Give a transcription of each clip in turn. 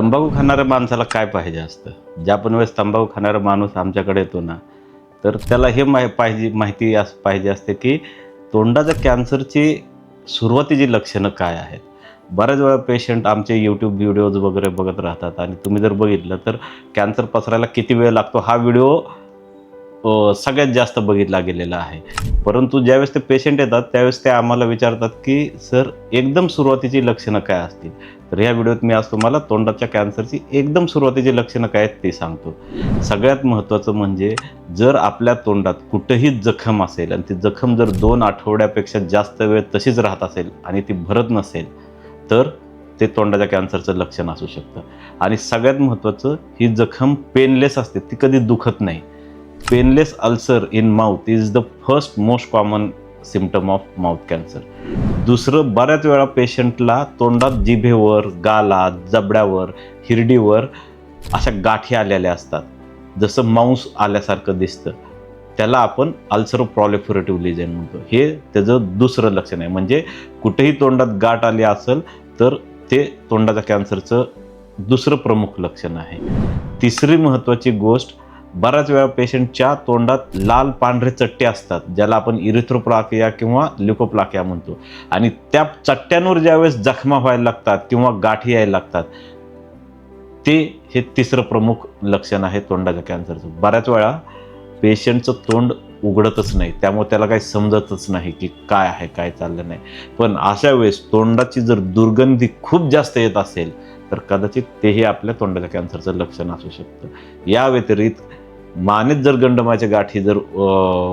तंबाखू खाणाऱ्या माणसाला काय पाहिजे असतं? ज्या पण वेळेस तंबाखू खाणारा माणूस आमच्याकडे येतो ना तर त्याला हे माहि पाहिजे माहिती अस पाहिजे असते की तोंडाच्या कॅन्सरची सुरुवातीची लक्षणं काय आहेत? बऱ्याच वेळा पेशंट आमचे यूट्यूब व्हिडिओज वगैरे बघत राहतात आणि तुम्ही जर बघितलं तर कॅन्सर पसरायला किती वेळ लागतो? हा व्हिडिओ सगळ्यात जास्त बघितला गेलेला आहे. परंतु ज्यावेळेस ते पेशंट येतात त्यावेळेस ते आम्हाला विचारतात की सर एकदम सुरुवातीची लक्षणं काय असतील? तर ह्या व्हिडिओत मी आज तुम्हाला तोंडाच्या कॅन्सरची एकदम सुरुवातीची लक्षणं काय आहेत ते सांगतो. सगळ्यात महत्त्वाचं म्हणजे जर आपल्या तोंडात कुठंही जखम असेल आणि ती जखम जर दोन आठवड्यापेक्षा जास्त वेळ तशीच राहत असेल आणि ती भरत नसेल तर ते तोंडाच्या कॅन्सरचं लक्षण असू शकतं. आणि सगळ्यात महत्त्वाचं ही जखम पेनलेस असते ती कधी दुखत नाही. Painless ulcer in mouth is the first most common symptom of mouth cancer दुसरं बऱ्याच वेळा पेशंटला तोंडात जिभेवर गालात जबड्यावर हिरडीवर अशा गाठी आलेल्या असतात. जसं मांस आल्यासारखं दिसतं. त्याला आपण अल्सर प्रॉलिफोरेटिव्ह लिजन म्हणतो. हे त्याचं दुसरं लक्षण आहे. म्हणजे कुठेही तोंडात गाठ आली असेल तर ते तोंडाच्या कॅन्सरचं दुसरं प्रमुख लक्षण आहे. तिसरी महत्त्वाची गोष्ट बऱ्याच वेळा पेशंटच्या तोंडात लाल पांढरे चट्टे असतात ज्याला आपण इरिथ्रोप्लाकिया किंवा ल्युकोप्लाकिया म्हणतो. आणि त्या चट्ट्यांवर ज्यावेळेस जखमा व्हायला लागतात किंवा गाठी यायला लागतात ते हे तिसरं प्रमुख लक्षण आहे तोंडाच्या कॅन्सरचं. बऱ्याच वेळा पेशंटचं तोंड उघडतच नाही त्यामुळे त्याला काही समजतच नाही की काय आहे काय चाललं नाही. पण अशा वेळेस तोंडाची जर दुर्गंधी खूप जास्त येत असेल तर कदाचित तेही आपल्या तोंडाच्या कॅन्सरचं लक्षण असू शकतं. या व्यतिरिक्त मानेत जर गंडमाच्या गाठी जर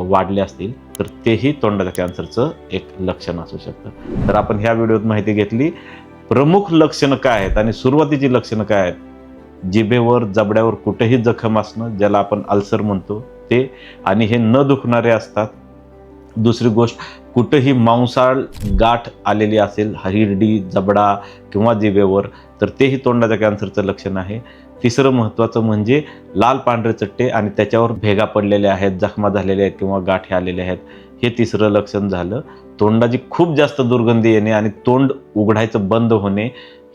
वाढल्या असतील तर तेही तोंडाच्या कॅन्सरचं एक लक्षण असू शकतं. तर आपण ह्या व्हिडिओत माहिती घेतली प्रमुख लक्षणं काय आहेत आणि सुरुवातीची लक्षणं काय आहेत? जिभेवर जबड्यावर कुठेही जखम असणं ज्याला आपण अल्सर म्हणतो ते आणि हे न दुखणारे असतात दुसरी गोष्ट कुठंही मांसाळ गाठ आलेली असेल हिरडी जबडा किंवा जिभेवर तर तेही तोंडाच्या कॅन्सरचं लक्षण आहे. तिसरं महत्त्वाचं म्हणजे लाल पांढरे चट्टे आणि त्याच्यावर भेगा पडलेल्या आहेत जखमा झालेल्या आहेत किंवा गाठी आलेल्या आहेत. हे तिसरं लक्षण झालं. तोंडाची खूप जास्त दुर्गंधी येणे आणि तोंड उघडायचं बंद होणे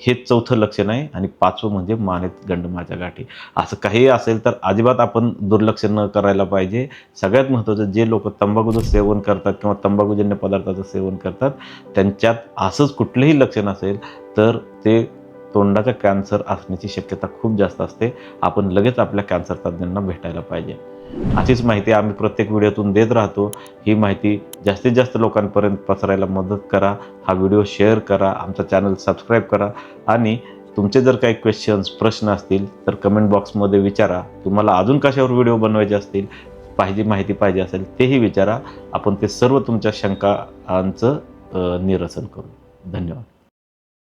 हे चौथं लक्षण आहे आणि पाचवं म्हणजे मानेत गंडमाच्या गाठी. असं काही असेल तर अजिबात आपण दुर्लक्ष न करायला पाहिजे. सगळ्यात महत्त्वाचं जे लोक तंबाखूचं सेवन करतात किंवा तंबाखूजन्य पदार्थाचं सेवन करतात त्यांच्यात असंच कुठलंही लक्षण असेल तर ते तोंडाचा कॅन्सर असण्याची शक्यता खूप जास्त असते. आपण लगेच आपल्या कॅन्सर तज्ज्ञांना भेटायला पाहिजे. अशीच माहिती आम्ही प्रत्येक व्हिडिओतून देत राहतो. ही माहिती जास्तीत जास्त लोकांपर्यंत पसरायला मदत करा. हा व्हिडिओ शेअर करा. आमचा चॅनल सबस्क्राईब करा. आणि तुमचे जर काही क्वेश्चन्स प्रश्न असतील तर कमेंट बॉक्समध्ये विचारा. तुम्हाला अजून कशावर व्हिडिओ बनवायचे असतील पाहिजे माहिती पाहिजे असेल तेही विचारा. आपण ते सर्व तुमच्या शंकांचं निरसन करू. धन्यवाद.